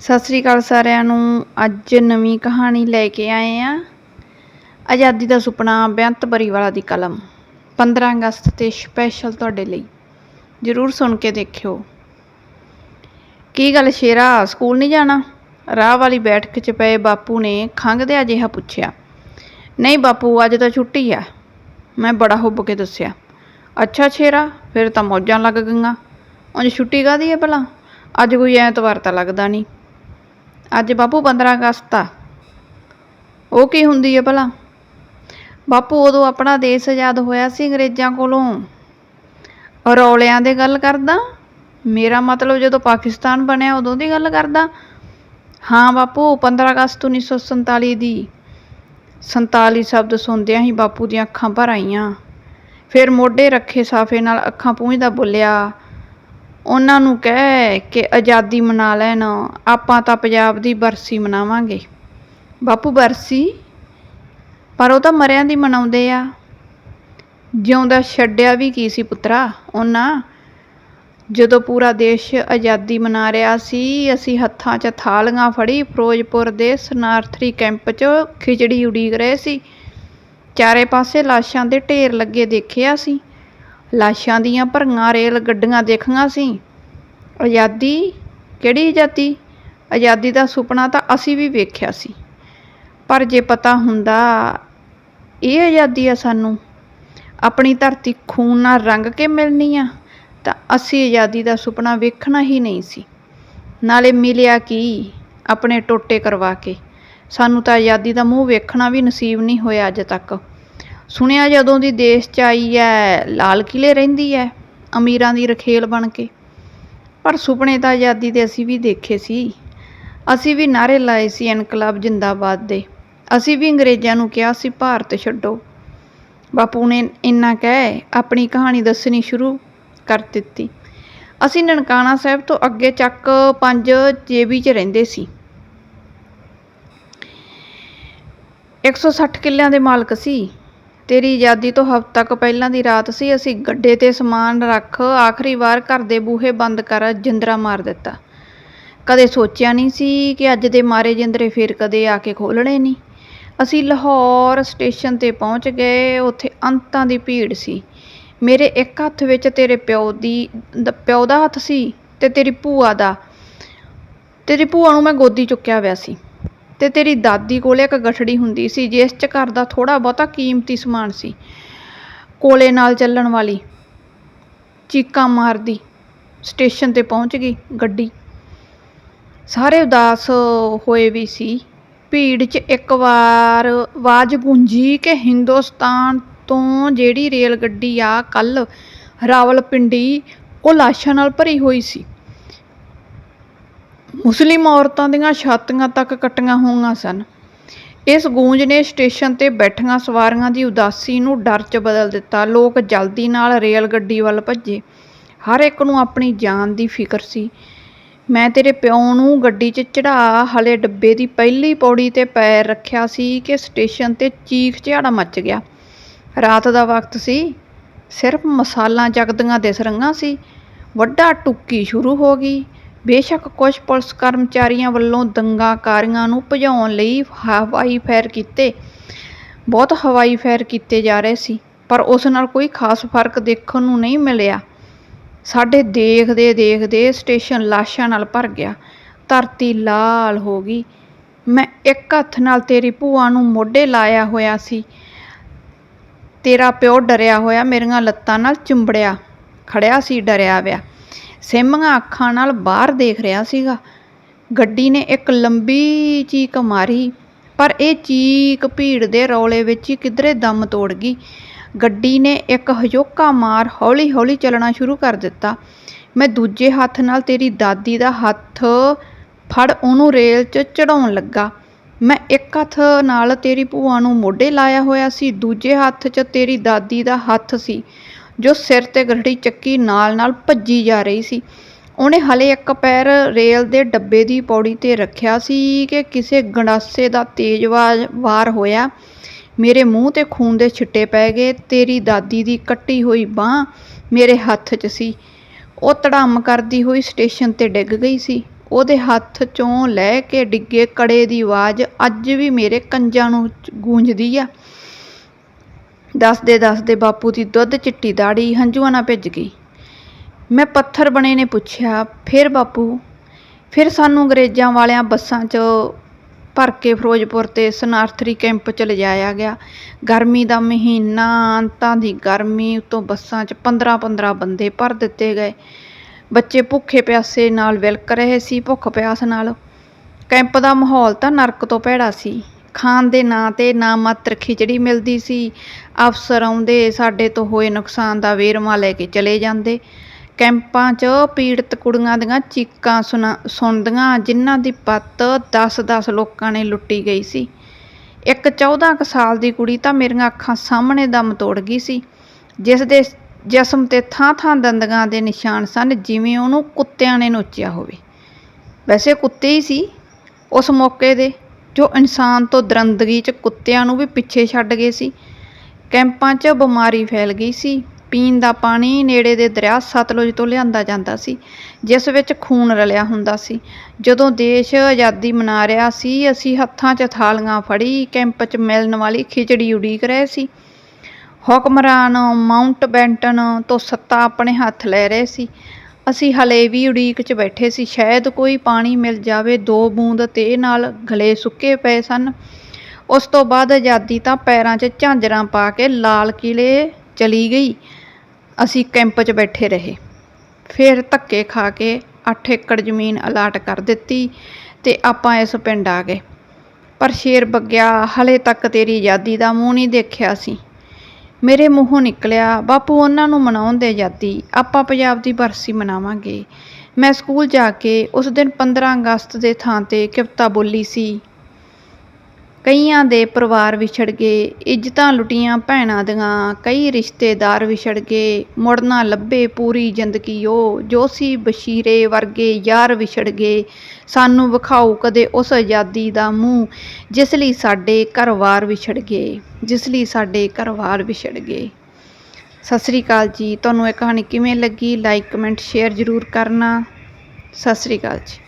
ਸਤਿ ਸ੍ਰੀ ਅਕਾਲ ਸਾਰਿਆਂ ਨੂੰ। ਅੱਜ ਨਵੀਂ ਕਹਾਣੀ ਲੈ ਕੇ ਆਏ ਆ ਆਜ਼ਾਦੀ ਦਾ ਸੁਪਨਾ ਬੇਅੰਤ ਬਰੀਵਾਲਾ ਦੀ ਕਲਮ। 15 ਅਗਸਤ ਤੇ ਸਪੈਸ਼ਲ ਤੁਹਾਡੇ ਲਈ। ਜਰੂਰ ਸੁਣ ਕੇ ਦੇਖਿਓ। ਕੀ ਗੱਲ ਸ਼ੇਰਾ, ਸਕੂਲ ਨਹੀਂ ਜਾਣਾ? ਰਾਹ ਵਾਲੀ ਬੈਠਕ 'ਚ ਪਏ ਬਾਪੂ ਨੇ ਖੰਘਦਿਆ ਜਿਹਾ ਪੁੱਛਿਆ। ਨਹੀਂ ਬਾਪੂ, ਅੱਜ ਤਾਂ ਛੁੱਟੀ ਆ। ਮੈਂ ਬੜਾ ਹੁੱਬ ਕੇ ਦੱਸਿਆ। ਅੱਛਾ ਸ਼ੇਰਾ, ਫਿਰ ਤਾਂ ਮੌਜਾਂ ਲੱਗ ਗਈਆਂ। ਉਂਝ ਛੁੱਟੀ ਕਾਹਦੀ ਹੈ ਭਲਾ? ਅੱਜ ਕੋਈ ਐਤਵਾਰ ਤਾਂ ਲੱਗਦਾ ਨਹੀਂ। ਅੱਜ ਬਾਪੂ 15 ਅਗਸਤ ਆ। ਉਹ ਕੀ ਹੁੰਦੀ ਹੈ ਭਲਾ? ਬਾਪੂ ਉਦੋਂ ਆਪਣਾ ਦੇਸ਼ ਆਜ਼ਾਦ ਹੋਇਆ ਸੀ ਅੰਗਰੇਜ਼ਾਂ ਕੋਲੋਂ। ਰੌਲਿਆਂ ਦੇ ਗੱਲ ਕਰਦਾ। ਮੇਰਾ ਮਤਲਬ ਜਦੋਂ ਪਾਕਿਸਤਾਨ ਬਣਿਆ ਉਦੋਂ ਦੀ ਗੱਲ ਕਰਦਾ। ਹਾਂ ਬਾਪੂ 15 ਅਗਸਤ 1947 ਦੀ। 47 ਸ਼ਬਦ ਸੁਣਦਿਆਂ ਹੀ ਬਾਪੂ ਦੀਆਂ ਅੱਖਾਂ ਭਰ ਆਈਆਂ। ਫਿਰ ਮੋਢੇ ਰੱਖੇ ਸਾਫੇ ਨਾਲ ਅੱਖਾਂ ਪੂੰਝਦਾ ਬੋਲਿਆ ਉਹਨਾਂ ਨੂੰ ਕਹਿ ਕਿ ਆਜ਼ਾਦੀ ਮਨਾ ਲੈਣ, ਆਪਾਂ ਤਾਂ ਪੰਜਾਬ ਦੀ ਬਰਸੀ ਮਨਾਵਾਂਗੇ। ਬਾਪੂ ਬਰਸੀ? ਪਰ ਉਹ ਤਾਂ ਮਰਿਆਂ ਦੀ ਮਨਾਉਂਦੇ ਆ। ਜਿਉਂਦਾ ਛੱਡਿਆ ਵੀ ਕੀ ਸੀ ਪੁੱਤਰਾ? ਉਹਨਾਂ, ਜਦੋਂ ਪੂਰਾ ਦੇਸ਼ ਆਜ਼ਾਦੀ ਮਨਾ ਰਿਹਾ ਸੀ, ਅਸੀਂ ਹੱਥਾਂ 'ਚ ਥਾਲੀਆਂ ਫੜੀ ਫਿਰੋਜ਼ਪੁਰ ਦੇ ਸਨਾਰਥਰੀ ਕੈਂਪ 'ਚ ਖਿਚੜੀ ਉਡੀਕ ਰਹੇ ਸੀ। ਚਾਰੇ ਪਾਸੇ ਲਾਸ਼ਾਂ ਦੇ ਢੇਰ ਲੱਗੇ ਦੇਖਿਆ ਸੀ। ਲਾਸ਼ਾਂ ਦੀਆਂ ਭਰੀਆਂ ਰੇਲ ਗੱਡੀਆਂ ਦੇਖੀਆਂ ਸੀ। ਆਜ਼ਾਦੀ ਕਿਹੜੀ ਆਜ਼ਾਦੀ? ਆਜ਼ਾਦੀ ਦਾ ਸੁਪਨਾ ਤਾਂ ਅਸੀਂ ਵੀ ਵੇਖਿਆ ਸੀ। ਪਰ ਜੇ ਪਤਾ ਹੁੰਦਾ, ਇਹ ਆਜ਼ਾਦੀ ਆ ਸਾਨੂੰ। ਆਪਣੀ ਧਰਤੀ ਖੂਨ ਨਾਲ ਰੰਗ ਕੇ ਮਿਲਣੀ ਆ, ਤਾਂ ਅਸੀਂ ਆਜ਼ਾਦੀ ਦਾ ਸੁਪਨਾ ਵੇਖਣਾ ਹੀ ਨਹੀਂ ਸੀ। ਨਾਲੇ ਮਿਲਿਆ ਕੀ? ਆਪਣੇ ਟੋਟੇ ਕਰਵਾ ਕੇ। ਸਾਨੂੰ ਤਾਂ ਆਜ਼ਾਦੀ ਦਾ ਮੂੰਹ ਵੇਖਣਾ ਵੀ ਨਸੀਬ ਨਹੀਂ ਹੋਇਆ ਅਜੇ ਤੱਕ। ਸੁਣਿਆ ਜਦੋਂ ਦੀ ਦੇਸ਼ 'ਚ ਆਈ ਐ, ਲਾਲ ਕਿਲੇ ਰਹਿੰਦੀ ਐ, ਅਮੀਰਾਂ ਦੀ ਰਖੇਲ ਬਣ ਕੇ। ਪਰ ਸੁਪਨੇ ਤਾਂ ਆਜ਼ਾਦੀ ਦੇ ਅਸੀਂ ਵੀ ਦੇਖੇ ਸੀ। ਅਸੀਂ ਵੀ ਨਾਰੇ ਲਾਏ ਸੀ ਇਨਕਲਾਬ ਜਿੰਦਾਬਾਦ ਦੇ। ਅਸੀਂ ਵੀ ਅੰਗਰੇਜ਼ਾਂ ਨੂੰ ਕਿਹਾ ਸੀ, ਭਾਰਤ ਛੱਡੋ। ਬਾਪੂ ਨੇ ਇੰਨਾ ਕਹਿ, ਆਪਣੀ ਕਹਾਣੀ ਦੱਸਣੀ ਸ਼ੁਰੂ ਕਰ ਦਿੱਤੀ। ਅਸੀਂ ਨਨਕਾਣਾ ਸਾਹਿਬ ਤੋਂ ਅੱਗੇ ਚੱਕ ਪੰਜ ਜੇਬੀ 'ਚ ਰਹਿੰਦੇ ਸੀ। 160 ਕਿੱਲਿਆਂ ਦੇ ਮਾਲਕ ਸੀ। ਤੇਰੀ ਆਜ਼ਾਦੀ ਤੋਂ ਹਫ਼ਤਾ ਕੁ ਪਹਿਲਾਂ ਦੀ ਰਾਤ ਸੀ, ਅਸੀਂ ਗੱਡੇ ਤੇ ਸਮਾਨ ਰੱਖ ਆਖਰੀ ਵਾਰ ਘਰ ਦੇ ਬੂਹੇ ਬੰਦ ਕਰ ਜਿੰਦਰਾ ਮਾਰ ਦਿੱਤਾ। ਕਦੇ ਸੋਚਿਆ ਨਹੀਂ ਸੀ ਕਿ ਅੱਜ ਦੇ ਮਾਰੇ ਜਿੰਦਰੇ ਫੇਰ ਕਦੇ ਆ ਕੇ ਖੋਲ੍ਹਣੇ ਨਹੀਂ ਅਸੀਂ ਲਾਹੌਰ ਸਟੇਸ਼ਨ ਤੇ ਪਹੁੰਚ ਗਏ, ਉੱਥੇ ਅੰਤਾਂ ਦੀ ਭੀੜ ਸੀ। ਮੇਰੇ ਇੱਕ ਹੱਥ ਵਿੱਚ ਤੇਰੇ ਪਿਓ ਦੀ, ਪਿਓ ਦਾ ਹੱਥ ਸੀ ਤੇ ਤੇਰੀ ਭੂਆ ਦਾ। ਤੇਰੀ ਭੂਆ ਨੂੰ ਮੈਂ ਗੋਦੀ ਚੁੱਕਿਆ ਹੋਇਆ ਸੀ। ਤੇ ਤੇਰੀ ਦਾਦੀ ਕੋਲੇ ਇੱਕ ਗਠੜੀ ਹੁੰਦੀ ਸੀ, ਜਿਸ 'ਚ ਘਰ ਦਾ ਥੋੜਾ ਬਹੁਤਾ ਕੀਮਤੀ ਸਮਾਨ ਸੀ, ਕੋਲੇ ਨਾਲ ਚੱਲਣ ਵਾਲੀ। ਚੀਕਾਂ ਮਾਰਦੀ, ਸਟੇਸ਼ਨ ਤੇ ਪਹੁੰਚ ਗਈ ਗੱਡੀ। ਸਾਰੇ ਉਦਾਸ ਹੋਏ ਵੀ ਸੀ। ਭੀੜ 'ਚ ਇੱਕ ਵਾਰ ਆਵਾਜ਼ ਗੂੰਜੀ ਕਿ ਹਿੰਦੁਸਤਾਨ ਤੋਂ ਜਿਹੜੀ ਰੇਲ ਗੱਡੀ ਆ ਕੱਲ ਰਾਵਲਪਿੰਡੀ, ਉਹ ਲਾਸ਼ਾਂ ਨਾਲ ਭਰੀ ਹੋਈ ਸੀ। ਮੁਸਲਿਮ ਔਰਤਾਂ ਦੀਆਂ ਛਾਤੀਆਂ ਤੱਕ ਕੱਟੀਆਂ ਹੋਈਆਂ ਸਨ। ਇਸ ਗੂੰਜ ਨੇ ਸਟੇਸ਼ਨ ਤੇ ਬੈਠੀਆਂ ਸਵਾਰੀਆਂ ਦੀ ਉਦਾਸੀ ਨੂੰ ਡਰ 'ਚ ਬਦਲ ਦਿੱਤਾ। ਲੋਕ ਜਲਦੀ ਨਾਲ ਰੇਲ ਗੱਡੀ ਵੱਲ ਭੱਜੇ। ਹਰ ਇੱਕ ਨੂੰ ਆਪਣੀ ਜਾਨ ਦੀ ਫਿਕਰ ਸੀ। ਮੈਂ ਤੇਰੇ ਪਿਓ ਨੂੰ ਗੱਡੀ 'ਚ ਚੜਾ, ਹਲੇ ਡੱਬੇ ਦੀ ਪਹਿਲੀ ਪੌੜੀ ਤੇ ਪੈਰ ਰੱਖਿਆ ਸੀ ਕਿ ਸਟੇਸ਼ਨ ਤੇ ਚੀਖ ਝਾੜਾ ਮੱਚ ਗਿਆ। ਰਾਤ ਦਾ ਵਕਤ ਸੀ। ਸਿਰਫ ਮਸਾਲਾਂ ਜਗਦੀਆਂ ਦਿਸ ਰਹੀਆਂ ਸੀ। ਵੱਡਾ ਟੁੱਕੀ ਸ਼ੁਰੂ ਹੋ ਗਈ। ਬੇਸ਼ੱਕ ਕੁਝ ਪੁਲਿਸ ਕਰਮਚਾਰੀਆਂ ਵੱਲੋਂ ਦੰਗਾਕਾਰੀਆਂ ਨੂੰ ਭਜਾਉਣ ਲਈ ਹਵਾਈ ਫਾਇਰ ਕੀਤੇ, ਬਹੁਤ ਹਵਾਈ ਫਾਇਰ ਕੀਤੇ ਜਾ ਰਹੇ ਸੀ, ਪਰ ਉਸ ਨਾਲ ਕੋਈ ਖਾਸ ਫ਼ਰਕ ਦੇਖਣ ਨੂੰ ਨਹੀਂ ਮਿਲਿਆ। ਸਾਡੇ ਦੇਖਦੇ ਦੇਖਦੇ ਸਟੇਸ਼ਨ ਲਾਸ਼ਾਂ ਨਾਲ ਭਰ ਗਿਆ। ਧਰਤੀ ਲਾਲ ਹੋ ਗਈ। ਮੈਂ ਇੱਕ ਹੱਥ ਨਾਲ ਤੇਰੀ ਭੂਆ ਨੂੰ ਮੋਢੇ ਲਾਇਆ ਹੋਇਆ ਸੀ। ਤੇਰਾ ਪਿਓ ਡਰਿਆ ਹੋਇਆ ਮੇਰੀਆਂ ਲੱਤਾਂ ਨਾਲ ਚੁੰਬੜਿਆ, ਖੜਿਆ ਸੀ, ਡਰਿਆ ਹੋਇਆ। ਸਹਿਮੀਆਂ ਅੱਖਾਂ ਨਾਲ ਬਾਹਰ ਦੇਖ ਰਿਹਾ ਸੀਗਾ। ਗੱਡੀ ਨੇ ਇੱਕ ਲੰਬੀ ਚੀਕ ਮਾਰੀ, ਪਰ ਇਹ ਚੀਕ ਭੀੜ ਦੇ ਰੌਲੇ ਵਿੱਚ ਹੀ ਕਿਧਰੇ ਦਮ ਤੋੜ ਗਈ। ਗੱਡੀ ਨੇ ਇੱਕ ਹਯੋਕਾ ਮਾਰ ਹੌਲੀ-ਹੌਲੀ ਚੱਲਣਾ ਸ਼ੁਰੂ ਕਰ ਦਿੱਤਾ। ਮੈਂ ਦੂਜੇ ਹੱਥ ਨਾਲ ਤੇਰੀ ਦਾਦੀ ਦਾ ਹੱਥ ਫੜ ਉਹਨੂੰ ਰੇਲ 'ਚ ਚੜਾਉਣ ਲੱਗਾ। ਮੈਂ ਇੱਕ ਹੱਥ ਨਾਲ ਤੇਰੀ ਭੂਆ ਨੂੰ ਮੋਢੇ ਲਾਇਆ ਹੋਇਆ ਸੀ, ਦੂਜੇ ਹੱਥ 'ਚ ਤੇਰੀ ਦਾਦੀ ਦਾ ਹੱਥ ਸੀ। ਜੋ ਸਿਰ ਤੇ ਗਰੜੀ ਚੱਕੀ ਨਾਲ-ਨਾਲ ਭੱਜੀ ਜਾ ਰਹੀ ਸੀ। ਉਹਨੇ ਹਾਲੇ ਇੱਕ ਪੈਰ ਰੇਲ ਦੇ ਡੱਬੇ ਦੀ ਪੌੜੀ ਤੇ ਰੱਖਿਆ ਸੀ ਕਿ ਕਿਸੇ ਗੰਡਾਸੇ ਦਾ ਤੇਜ਼ ਵਾਰ ਹੋਇਆ। ਮੇਰੇ ਮੂੰਹ ਤੇ ਖੂਨ ਦੇ ਛਿੱਟੇ ਪੈ ਗਏ, ਤੇਰੀ ਦਾਦੀ ਦੀ ਕੱਟੀ ਹੋਈ ਬਾਂਹ ਮੇਰੇ ਹੱਥ 'ਚ ਸੀ। ਉਹ ਧੜਾਮ ਕਰਦੀ ਹੋਈ ਸਟੇਸ਼ਨ ਤੇ ਡਿੱਗ ਗਈ ਸੀ। ਉਹਦੇ ਹੱਥ 'ਚੋਂ ਲੈ ਕੇ ਡਿੱਗੇ ਕੜੇ ਦੀ ਆਵਾਜ਼ ਅੱਜ ਵੀ ਮੇਰੇ ਕੰਜਾਂ ਨੂੰ ਗੂੰਜਦੀ ਆ। ਦੱਸਦੇ ਦੱਸਦੇ ਬਾਪੂ ਦੀ ਦੁੱਧ ਚਿੱਟੀ ਦਾੜੀ ਹੰਝੂਆਂ ਨਾਲ ਭਿੱਜ ਗਈ। ਮੈਂ ਪੱਥਰ ਬਣੇ ਨੇ ਪੁੱਛਿਆ, ਫਿਰ ਬਾਪੂ, ਫਿਰ ਸਾਨੂੰ ਅੰਗਰੇਜ਼ਾਂ ਵਾਲਿਆਂ ਬੱਸਾਂ 'ਚ ਭਰ ਕੇ ਫਿਰੋਜ਼ਪੁਰ ਤੇ ਸਨਾਰਥਰੀ ਕੈਂਪ 'ਚ ਲਿਜਾਇਆ ਗਿਆ। ਗਰਮੀ ਦਾ ਮਹੀਨਾ, ਅੰਤਾਂ ਦੀ ਗਰਮੀ, ਉਤੋਂ ਬੱਸਾਂ 'ਚ 15-15 ਬੰਦੇ ਭਰ ਦਿੱਤੇ ਗਏ। ਬੱਚੇ ਭੁੱਖੇ ਪਿਆਸੇ ਨਾਲ ਵਿਲਕ ਰਹੇ ਸੀ, ਭੁੱਖ ਪਿਆਸ ਨਾਲ। ਕੈਂਪ ਦਾ ਮਾਹੌਲ ਤਾਂ ਨਰਕ ਤੋਂ ਭੈੜਾ ਸੀ। ਖਾਣ ਦੇ ਨਾਂ ਤੇ ਨਾ ਮਾਤਰ ਖਿਚੜੀ ਮਿਲਦੀ ਸੀ, ਅਫਸਰ ਆਉਂਦੇ ਸਾਡੇ ਤੋਂ ਹੋਏ ਨੁਕਸਾਨ ਦਾ ਵੇਰਵਾ ਲੈ ਕੇ ਚਲੇ ਜਾਂਦੇ। ਕੈਂਪਾਂ 'ਚ ਪੀੜਤ ਕੁੜੀਆਂ ਦੀਆਂ ਚੀਕਾਂ ਸੁਣਾ, ਸੁਣਦੀਆਂ ਜਿਨ੍ਹਾਂ ਦੀ ਪੱਤ 10-10 ਲੋਕਾਂ ਨੇ ਲੁੱਟੀ ਗਈ ਸੀ। ਇੱਕ 14 ਕੁ ਸਾਲ ਦੀ ਕੁੜੀ ਤਾਂ ਮੇਰੀਆਂ ਅੱਖਾਂ ਸਾਹਮਣੇ ਦਮ ਤੋੜ ਗਈ ਸੀ। ਜਿਸ ਦੇ ਜਿਸਮ ਤੇ ਥਾਂ-ਥਾਂ ਦੰਦਗਾਂ ਦੇ ਨਿਸ਼ਾਨ ਸਨ, ਜਿਵੇਂ ਉਹਨੂੰ ਕੁੱਤਿਆਂ ਨੇ ਨੋਚਿਆ ਹੋਵੇ। ਵੈਸੇ ਕੁੱਤੇ ਹੀ ਸੀ ਉਸ ਮੌਕੇ ਦੇ। ਜੋ ਇਨਸਾਨ ਤੋਂ ਦਰੰਦਗੀ 'ਚ ਕੁੱਤਿਆਂ ਨੂੰ ਵੀ ਪਿੱਛੇ ਛੱਡ ਗਏ ਸੀ। ਕੈਂਪਾਂ 'ਚ ਬਿਮਾਰੀ ਫੈਲ ਗਈ ਸੀ। ਪੀਣ ਦਾ ਪਾਣੀ ਨੇੜੇ ਦੇ ਦਰਿਆ ਸਤਲੁਜ ਤੋਂ ਲਿਆਂਦਾ ਜਾਂਦਾ ਸੀ, ਜਿਸ ਵਿੱਚ ਖੂਨ ਰਲਿਆ ਹੁੰਦਾ ਸੀ। ਜਦੋਂ ਦੇਸ਼ ਆਜ਼ਾਦੀ ਮਨਾ ਰਿਹਾ ਸੀ, ਅਸੀਂ ਹੱਥਾਂ 'ਚ ਥਾਲੀਆਂ ਫੜੀ, ਕੈਂਪ 'ਚ ਮਿਲਣ ਵਾਲੀ ਖਿਚੜੀ ਉਡੀਕ ਰਹੇ ਸੀ। ਹੁਕਮਰਾਨ ਮਾਊਂਟ ਬੈਂਟਨ ਤੋਂ ਸੱਤਾ ਆਪਣੇ ਹੱਥ ਲੈ ਰਹੇ ਸੀ। ਅਸੀਂ ਹਲੇ ਵੀ ਉਡੀਕ 'ਚ ਬੈਠੇ ਸੀ। ਸ਼ਾਇਦ ਕੋਈ ਪਾਣੀ ਮਿਲ ਜਾਵੇ, ਦੋ ਬੂੰਦ ਤੇ ਨਾਲ ਗਲੇ ਸੁੱਕੇ ਪਏ ਸਨ। ਉਸ ਤੋਂ ਬਾਅਦ ਆਜ਼ਾਦੀ ਤਾਂ ਪੈਰਾਂ 'ਚ ਝਾਂਜਰਾਂ ਪਾ ਕੇ ਲਾਲ ਕਿਲ੍ਹੇ ਚਲੀ ਗਈ। ਅਸੀਂ ਕੈਂਪ 'ਚ ਬੈਠੇ ਰਹੇ। ਫਿਰ ਧੱਕੇ ਖਾ ਕੇ ਅੱਠ ਏਕੜ ਜ਼ਮੀਨ ਅਲਾਟ ਕਰ ਦਿੱਤੀ ਤੇ ਆਪਾਂ ਇਸ ਪਿੰਡ ਆ ਗਏ। ਪਰ ਸ਼ੇਰ ਬੱਗਿਆ ਹਲੇ ਤੱਕ ਤੇਰੀ ਆਜ਼ਾਦੀ ਦਾ ਮੂੰਹ ਨਹੀਂ ਦੇਖਿਆ ਸੀ। ਮੇਰੇ ਮੂੰਹੋਂ ਨਿਕਲਿਆ, ਬਾਪੂ, ਉਹਨਾਂ ਨੂੰ ਮਨਾਉਣ ਦੇ ਆਜ਼ਾਦੀ ਆਪਾਂ ਪੰਜਾਬ ਦੀ ਬਰਸੀ ਮਨਾਵਾਂਗੇ। ਮੈਂ ਸਕੂਲ ਜਾ ਕੇ ਉਸ ਦਿਨ 15 ਅਗਸਤ ਦੇ ਥਾਂ ਤੇ ਕਵਿਤਾ ਬੋਲੀ ਸੀ। ਕਈਆਂ ਦੇ ਪਰਿਵਾਰ ਵਿਛੜ ਗਏ, ਇੱਜ਼ਤਾਂ ਲੁੱਟੀਆਂ ਭੈਣਾਂ ਦੀਆਂ, ਕਈ ਰਿਸ਼ਤੇਦਾਰ ਵਿਛੜ ਗਏ। ਮੁੜ ਨਾ ਲੱਭੇ ਪੂਰੀ ਜ਼ਿੰਦਗੀ ਉਹ ਜੋ ਸੀ ਬਸ਼ੀਰੇ ਵਰਗੇ ਯਾਰ ਵਿਛੜ ਗਏ। ਸਾਨੂੰ ਵਿਖਾਓ ਕਦੇ ਉਸ ਆਜ਼ਾਦੀ ਦਾ ਮੂੰਹ, ਜਿਸ ਲਈ ਸਾਡੇ ਘਰਵਾਰ ਵਿਛੜ ਗਏ, ਜਿਸ ਲਈ ਸਾਡੇ ਘਰਵਾਰ ਵਿਛੜ ਗਏ। ਸਤਿ ਸ੍ਰੀ ਅਕਾਲ ਜੀ, ਤੁਹਾਨੂੰ ਇਹ ਕਹਾਣੀ ਕਿਵੇਂ ਲੱਗੀ? ਲਾਈਕ ਕਮੈਂਟ ਸ਼ੇਅਰ ਜ਼ਰੂਰ ਕਰਨਾ। ਸਤਿ ਸ੍ਰੀ ਅਕਾਲ ਜੀ।